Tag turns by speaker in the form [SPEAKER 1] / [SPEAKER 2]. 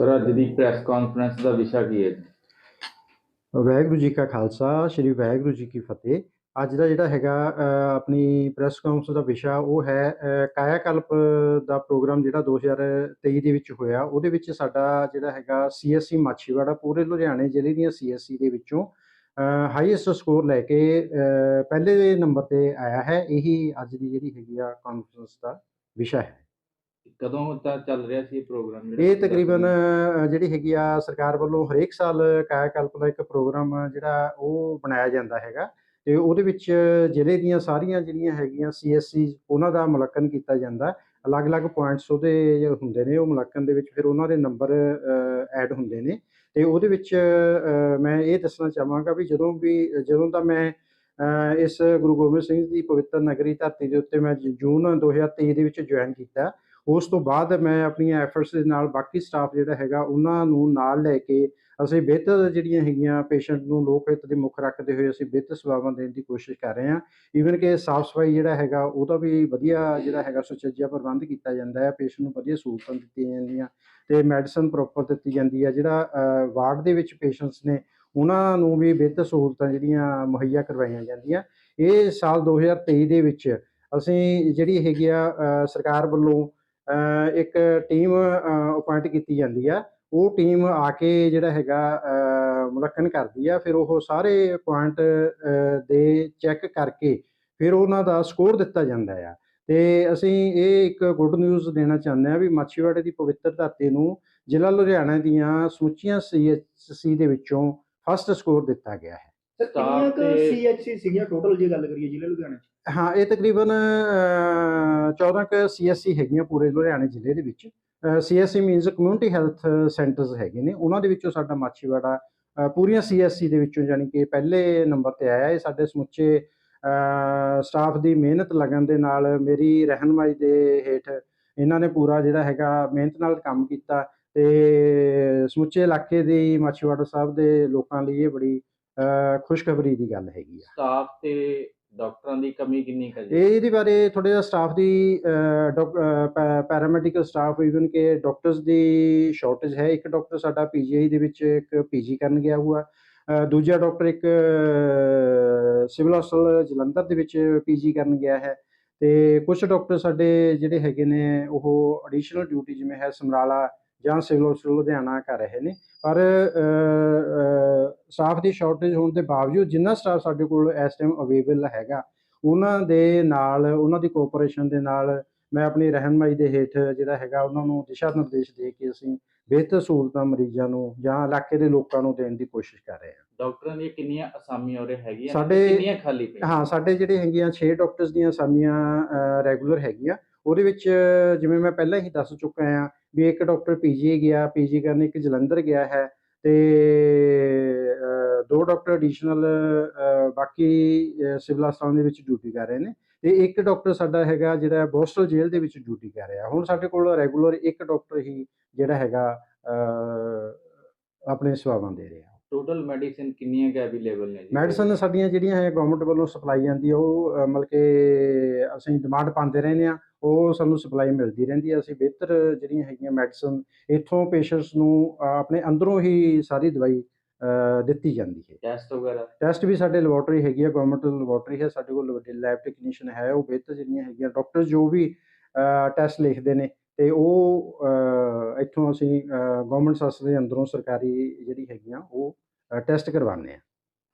[SPEAKER 1] Sir ਅੱਜ ਦੀ press conference ਦਾ ਵਿਸ਼ਾ ਕੀ ਹੈ
[SPEAKER 2] ਵਾਹਿਗੁਰੂ ਜੀ ਕਾ ਖਾਲਸਾ ਸ੍ਰੀ ਵਾਹਿਗੁਰੂ ਜੀ ਕੀ ਫਤਿਹ। ਅੱਜ ਦਾ ਜਿਹੜਾ ਹੈਗਾ ਆਪਣੀ ਪ੍ਰੈਸ ਕਾਨਫਰੰਸ ਦਾ ਵਿਸ਼ਾ ਉਹ ਹੈ ਅ, ਕਾਇਆ ਕਲਪ ਦਾ ਪ੍ਰੋਗਰਾਮ ਜਿਹੜਾ 2023 ਦੇ ਵਿੱਚ ਹੋਇਆ। ਉਹਦੇ ਵਿੱਚ ਸਾਡਾ ਜਿਹੜਾ ਹੈਗਾ ਸੀਐਸਸੀ ਮਾਛੀਵਾੜਾ ਪੂਰੇ ਲੁਧਿਆਣੇ ਜ਼ਿਲ੍ਹੇ ਦੀਆਂ ਸੀਐਸਸੀ ਦੇ ਵਿੱਚੋਂ ਹਾਈਐਸਟ ਸਕੋਰ ਲੈ ਕੇ ਪਹਿਲੇ ਨੰਬਰ ਤੇ ਆਇਆ ਹੈ। ਇਹੀ ਅੱਜ ਦੀ ਜਿਹੜੀ ਹੈਗੀ ਆ ਕਾਨਫਰੰਸ ਦਾ ਵਿਸ਼ਾ ਹੈ।
[SPEAKER 1] ਕਦੋਂ ਤੱਕ ਚੱਲ ਰਿਹਾ ਸੀ ਇਹ ਪ੍ਰੋਗਰਾਮ
[SPEAKER 2] ਇਹ ਤਕਰੀਬਨ ਜਿਹੜੀ ਹੈਗੀ ਆ ਸਰਕਾਰ ਵੱਲੋਂ ਹਰੇਕ ਸਾਲ ਕਾਇਆ ਕਲਪ ਦਾ ਇੱਕ ਪ੍ਰੋਗਰਾਮ ਜਿਹੜਾ ਉਹ ਬਣਾਇਆ ਜਾਂਦਾ ਹੈਗਾ ਤੇ ਉਹਦੇ ਵਿੱਚ ਜ਼ਿਲ੍ਹੇ ਦੀਆਂ ਸਾਰੀਆਂ ਜਿਹੜੀਆਂ ਹੈਗੀਆਂ ਸੀਐਸਸੀ ਉਹਨਾਂ ਦਾ ਮੁਲਾਂਕਣ ਕੀਤਾ ਜਾਂਦਾ। ਅਲੱਗ-ਅਲੱਗ ਪੁਆਇੰਟਸ ਉਹਦੇ ਹੁੰਦੇ ਨੇ ਉਹ ਮੁਲਾਂਕਣ ਦੇ ਵਿੱਚ ਫਿਰ ਉਹਨਾਂ ਦੇ ਨੰਬਰ ਐਡ ਹੁੰਦੇ ਨੇ ਤੇ ਉਹਦੇ ਵਿੱਚ ਮੈਂ ਇਹ ਦੱਸਣਾ ਚਾਹਾਂਗਾ ਵੀ ਜਦੋਂ ਵੀ ਜਦੋਂ ਦਾ ਮੈਂ ਇਸ ਗੁਰੂ ਗੋਬਿੰਦ ਸਿੰਘ ਦੀ ਪਵਿੱਤਰ ਨਗਰੀ ਧਰਤੀ ਦੇ ਉੱਤੇ ਮੈਂ ਜੂਨ 2023 ਦੇ ਵਿੱਚ ਜੁਆਇਨ ਕੀਤਾ ਉਸ ਤੋਂ ਬਾਅਦ ਮੈਂ ਆਪਣੀਆਂ ਐਫਰਟਸ ਦੇ ਨਾਲ ਬਾਕੀ ਸਟਾਫ ਜਿਹੜਾ ਹੈਗਾ ਉਹਨਾਂ ਨੂੰ ਨਾਲ ਲੈ ਕੇ ਅਸੀਂ ਬਿਹਤਰ ਜਿਹੜੀਆਂ ਹੈਗੀਆਂ ਪੇਸ਼ੈਂਟ ਨੂੰ ਲੋਕ ਹਿੱਤ ਦੇ ਮੁੱਖ ਰੱਖਦੇ ਹੋਏ ਅਸੀਂ ਬਿਹਤਰ ਸੇਵਾਵਾਂ ਦੇਣ ਦੀ ਕੋਸ਼ਿਸ਼ ਕਰ ਰਹੇ ਹਾਂ। ਈਵਨ ਕਿ ਸਾਫ਼ ਸਫ਼ਾਈ ਜਿਹੜਾ ਹੈਗਾ ਉਹਦਾ ਵੀ ਵਧੀਆ ਜਿਹੜਾ ਹੈਗਾ ਸੁਚੱਜਾ ਪ੍ਰਬੰਧ ਕੀਤਾ ਜਾਂਦਾ ਹੈ। ਪੇਸ਼ੈਂਟ ਨੂੰ ਵਧੀਆ ਸਹੂਲਤਾਂ ਦਿੱਤੀਆਂ ਜਾਂਦੀਆਂ ਤੇ ਮੈਡੀਸਨ ਪ੍ਰੋਪਰ ਦਿੱਤੀ ਜਾਂਦੀ ਹੈ। ਜਿਹੜਾ ਵਾਰਡ ਦੇ ਵਿੱਚ ਪੇਸ਼ੈਂਟਸ ਨੇ ਉਹਨਾਂ ਨੂੰ ਵੀ ਬਿਹਤਰ ਸਹੂਲਤਾਂ ਜਿਹੜੀਆਂ ਮੁਹੱਈਆ ਕਰਵਾਈਆਂ ਜਾਂਦੀਆਂ। ਇਹ ਸਾਲ 2023 ਦੇ ਵਿੱਚ ਅਸੀਂ ਜਿਹੜੀ ਹੈਗੀ ਆ ਸਰਕਾਰ ਵੱਲੋਂ ਇੱਕ ਟੀਮ ਅਪਾਇੰਟ ਕੀਤੀ ਜਾਂਦੀ ਆ। ਉਹ ਟੀਮ ਆ ਕੇ ਜਿਹੜਾ ਹੈਗਾ ਅ, ਕਰਦੀ ਆ। ਫਿਰ ਉਹ ਸਾਰੇ ਪੁਆਇੰਟ ਦੇ ਚੈੱਕ ਕਰਕੇ ਫਿਰ ਉਹਨਾਂ ਦਾ ਸਕੋਰ ਦਿੱਤਾ ਜਾਂਦਾ ਆ। ਤੇ ਅਸੀਂ ਇਹ ਇੱਕ ਗੁੱਡ ਨਿਊਜ਼ ਦੇਣਾ ਚਾਹੁੰਦੇ ਆ ਵੀ ਮਾਛੀਵਾੜੇ ਦੀ ਪਵਿੱਤਰ ਧਰਤੀ ਨੂੰ ਜ਼ਿਲ੍ਹਾ ਲੁਧਿਆਣਾ ਦੀਆਂ ਸਮੁੱਚੀਆਂ ਸੀਐਚਸੀ ਦੇ ਵਿੱਚੋਂ ਫਸਟ ਸਕੋਰ ਦਿੱਤਾ ਗਿਆ ਹੈ।
[SPEAKER 3] ਸਰ ਕਿੰਨੀਆਂ
[SPEAKER 1] Staff
[SPEAKER 3] ਕੁ
[SPEAKER 1] ਤੇ-
[SPEAKER 3] ਸੀਐਚਸੀ ਸੀਗੀਆਂ ਟੋਟਲ ਜੇ ਗੱਲ ਕਰੀਏ ਜ਼ਿਲ੍ਹੇ ਲੁਧਿਆਣੇ ਚ?
[SPEAKER 2] ਹਾਂ ਇਹ ਤਕਰੀਬਨ ਅ, 14 ਕ ਸੀਐਸਸੀ ਹੈਗੀਆਂ ਪੂਰੇ ਲੁਧਿਆਣੇ ਜ਼ਿਲ੍ਹੇ ਦੇ ਵਿੱਚ। CSC means community health centres ਹੈਗੇ ਨੇ। ਉਹਨਾਂ ਦੇ ਵਿੱਚੋਂ ਸਾਡਾ ਮਾਛੀਵਾੜਾ ਅ, ਪੂਰੀਆਂ ਸੀਐਸਸੀ ਦੇ ਵਿੱਚੋਂ ਯਾਨੀ ਕਿ ਪਹਿਲੇ ਨੰਬਰ ਤੇ ਆਇਆ। ਇਹ ਸਾਡੇ ਸਮੁੱਚੇ ਸਟਾਫ ਦੀ ਮਿਹਨਤ ਲਗਨ ਦੇ ਨਾਲ ਮੇਰੀ ਰਹਿਨਮਾਈ ਦੇ ਹੇਠ ਇਹਨਾਂ ਨੇ ਪੂਰਾ ਜਿਹੜਾ ਹੈਗਾ ਮਿਹਨਤ ਨਾਲ ਕੰਮ ਕੀਤਾ ਤੇ ਸਮੁੱਚੇ ਇਲਾਕੇ ਦੀ ਮਾਛੀਵਾੜਾ ਸਾਹਿਬ ਦੇ ਲੋਕਾਂ ਲਈ ਇਹ ਬੜੀ ਖੁਸ਼ਖਬਰੀ ਦੀ ਗੱਲ ਹੈਗੀ ਆ।
[SPEAKER 1] ਸਟਾਫ ਤੇ ਡਾਕਟਰਾਂ ਦੀ ਕਮੀ ਕਿੰਨੀ ਹੈ ਜੀ?
[SPEAKER 2] ਇਹ ਇਹਦੇ ਬਾਰੇ ਥੋੜਾ ਜਿਹਾ ਸਟਾਫ ਦੀ ਪੈਰਾਮੈਡੀਕਲ ਸਟਾਫ ਇਵਨ ਕਿ ਡਾਕਟਰਸ ਦੀ ਸ਼ਾਰਟੇਜ ਹੈ। ਇੱਕ ਡਾਕਟਰ ਸਾਡਾ ਪੀਜੀਆਈ ਦੇ ਵਿੱਚ ਇੱਕ ਪੀਜੀ ਕਰਨ ਗਿਆ ਹੋਇਆ ਦੂਜਾ ਡਾਕਟਰ ਇੱਕ ਸਿਵਲ ਹਸਪਤਾਲ ਜਲੰਧਰ ਦੇ ਵਿੱਚ ਪੀਜੀ ਕਰਨ ਗਿਆ ਹੈ। ਤੇ ਕੁਝ ਡਾਕਟਰ ਸਾਡੇ ਜਿਹੜੇ ਹੈਗੇ ਨੇ ਉਹ ਐਡੀਸ਼ਨਲ ਡਿਊਟੀ ਜਿਵੇਂ ਹੈ ਸਮਰਾਲਾ ਜਾਂ ਸਿਵਲ ਹਸਪਤਾਲ ਲੁਧਿਆਣਾ ਕਰ ਰਹੇ ਨੇ। ਪਰ ਸਟਾਫ ਦੀ ਸ਼ਾਰਟੇਜ ਹੋਣ ਦੇ ਬਾਵਜੂਦ ਜਿੰਨਾ ਸਟਾਫ ਸਾਡੇ ਕੋਲ ਇਸ ਟਾਈਮ ਅਵੇਲੇਬਲ ਹੈਗਾ ਉਹਨਾਂ ਦੇ ਨਾਲ ਉਹਨਾਂ ਦੀ ਕੋਆਪਰੇਸ਼ਨ ਦੇ ਨਾਲ ਮੈਂ ਆਪਣੀ ਰਹਿਨਮਾਈ ਦੇ ਹੇਠ ਜਿਹੜਾ ਹੈਗਾ ਉਹਨਾਂ ਨੂੰ ਦਿਸ਼ਾ ਨਿਰਦੇਸ਼ ਦੇ ਕੇ ਅਸੀਂ ਬਿਹਤਰ ਸਹੂਲਤਾਂ ਮਰੀਜ਼ਾਂ ਨੂੰ ਜਾਂ ਇਲਾਕੇ ਦੇ ਲੋਕਾਂ ਨੂੰ ਦੇਣ ਦੀ ਕੋਸ਼ਿਸ਼ ਕਰ ਰਹੇ ਹਾਂ।
[SPEAKER 1] ਡਾਕਟਰਾਂ ਦੀਆਂ ਕਿੰਨੀਆਂ ਅਸਾਮੀਆਂ ਉਰੇ ਹੈਗੀਆਂ
[SPEAKER 2] ਸਾਡੇ-
[SPEAKER 1] ਕਿੰਨੀਆਂ ਖਾਲੀ ਪਈਆਂ?
[SPEAKER 2] ਹਾਂ ਸਾਡੇ ਜਿਹੜੇ ਹੈਗੀਆਂ 6 ਡਾਕਟਰਸ ਦੀਆਂ ਅਸਾਮੀਆਂ ਰੈਗੂਲਰ ਹੈਗੀਆਂ। ਉਹਦੇ ਵਿੱਚ ਜਿਵੇਂ ਮੈਂ ਪਹਿਲਾਂ ਹੀ ਦੱਸ ਚੁੱਕਾ ਹਾਂ ਵੀ ਇੱਕ ਡਾਕਟਰ ਪੀਜੀ ਗਿਆ, ਪੀਜੀ ਕਰਨ ਇੱਕ ਜਲੰਧਰ ਗਿਆ ਹੈ ਤੇ ਦੋ ਡਾਕਟਰ ਐਡੀਸ਼ਨਲ ਬਾਕੀ ਸਿਵਲ ਹਸਪਤਾਲ ਦੇ ਵਿੱਚ ਡਿਊਟੀ ਕਰ ਰਹੇ ਨੇ ਤੇ ਇੱਕ ਡਾਕਟਰ ਸਾਡਾ ਹੈਗਾ ਜਿਹੜਾ ਬੋਸਟਲ ਜੇਲ੍ਹ ਦੇ ਵਿੱਚ ਡਿਊਟੀ ਕਰ ਰਿਹਾ। ਹੁਣ ਸਾਡੇ ਕੋਲ ਰੈਗੂਲਰ ਇੱਕ ਡਾਕਟਰ ਹੀ ਜਿਹੜਾ ਹੈਗਾ ਆਪਣੇ ਸੇਵਾਵਾਂ ਦੇ ਰਿਹਾ।
[SPEAKER 1] ਟੋਟਲ ਮੈਡੀਸਿਨ ਕਿੰਨੀਆਂ ਕੁ ਅਵੇਲੇਬਲ ਨੇ ਜੀ?
[SPEAKER 2] ਮੈਡੀਸਨ ਸਾਡੀਆਂ ਜਿਹੜੀਆਂ ਹੈ ਗਵਰਨਮੈਂਟ ਵੱਲੋਂ ਸਪਲਾਈ ਜਾਂਦੀ ਉਹ ਮਤਲਬ ਕਿ ਅਸੀਂ ਡਿਮਾਂਡ ਪਾਉਂਦੇ ਰਹਿੰਦੇ ਆ ਉਹ ਸਾਨੂੰ ਸਪਲਾਈ ਮਿਲਦੀ ਰਹਿੰਦੀ ਆ ਅਸੀਂ ਬਿਹਤਰ ਜਿਹੜੀਆਂ ਹੈਗੀਆਂ ਮੈਡੀਸਨ ਇੱਥੋਂ ਪੇਸ਼ੈਂਟਸ ਨੂੰ ਆਪਣੇ ਅੰਦਰੋਂ ਹੀ ਸਾਰੀ ਦਵਾਈ ਦਿੱਤੀ ਜਾਂਦੀ ਹੈ।
[SPEAKER 1] ਟੈਸਟ ਵਗੈਰਾ?
[SPEAKER 2] ਟੈਸਟ ਵੀ ਸਾਡੇ ਲੈਬੋਰਟਰੀ ਹੈਗੀ ਆ ਗਵਰਨਮੈਂਟ ਲੈਬੋਰਟਰੀ ਹੈ ਸਾਡੇ ਕੋਲ ਲੈਬ ਟੈਕਨੀਸ਼ੀਅਨ ਹੈ ਉਹ ਬਿਹਤਰ ਜਿਹੜੀਆਂ ਹੈਗੀਆਂ ਡਾਕਟਰ ਜੋ ਵੀ ਟੈਸਟ ਲਿਖਦੇ ਨੇ ਤੇ ਉਹ ਇੱਥੋਂ ਅਸੀਂ ਗਵਰਨਮੈਂਟ ਸੰਸਥਾ ਦੇ ਅੰਦਰੋਂ ਸਰਕਾਰੀ ਜਿਹੜੀ ਹੈਗੀਆਂ, ਉਹ ਟੈਸਟ ਕਰਵਾਉਂਦੇ ਆ।